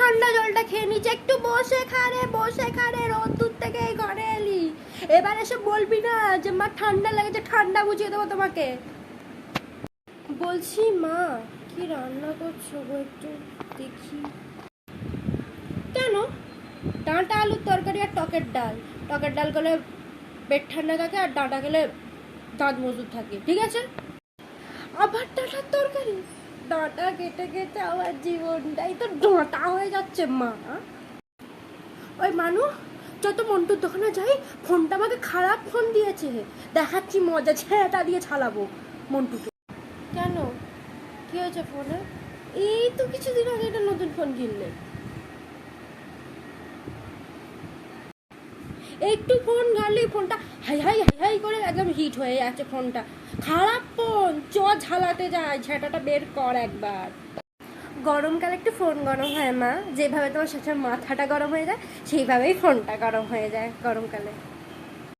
ঠান্ডা জলটা খেয়ে নিচ্ছে একটু বসে খারে বসে খারে রোদ্দুর থেকে ঘরে এলি। এবার এসে বলবি না যে, মা, ঠান্ডা লেগেছে, ঠান্ডা বুঝিয়ে দেবো তোমাকে। বলছি, মা, কি রান্না করছ গো একটু দেখি। কেন? ডাঁটা আলুর তরকারি আর টকের ডাল। টকের ডাল গেলে পেট ঠান্ডা থাকে আর ডাঁটা গেলে দাঁত মজুদ থাকে, ঠিক আছে? আবার ডাঁটার তরকারি? ডাঁটা কেটে কেটে আমার জীবনটাই তো ডাঁটা হয়ে যাচ্ছে মা। ওই মানু যত মন্টুর দোকানে যাই। ফোনটা আমাকে খারাপ ফোন দিয়েছে। দেখাচ্ছি মজা ছেঁটা দিয়ে ছালাবো মন্টুকে। কেন? কি হয়েছে ফোনে? এই তো কিছুদিন আগে একটা নতুন ফোন কিনলে। একটু ফোন ঘাড়লেই ফোনটা হাই হাই হাই হাই করে একদম হিট হয়ে যাচ্ছে ফোনটা। খারাপ ফোন। ঝালাতে যায় ঝাঁটাটা বের কর একবার। গরমকালে একটু ফোন গরম হয় মা। যেভাবে তোমার সাথে মাথাটা গরম হয়ে যায়, সেইভাবেই ফোনটা গরম হয়ে যায় গরমকালে।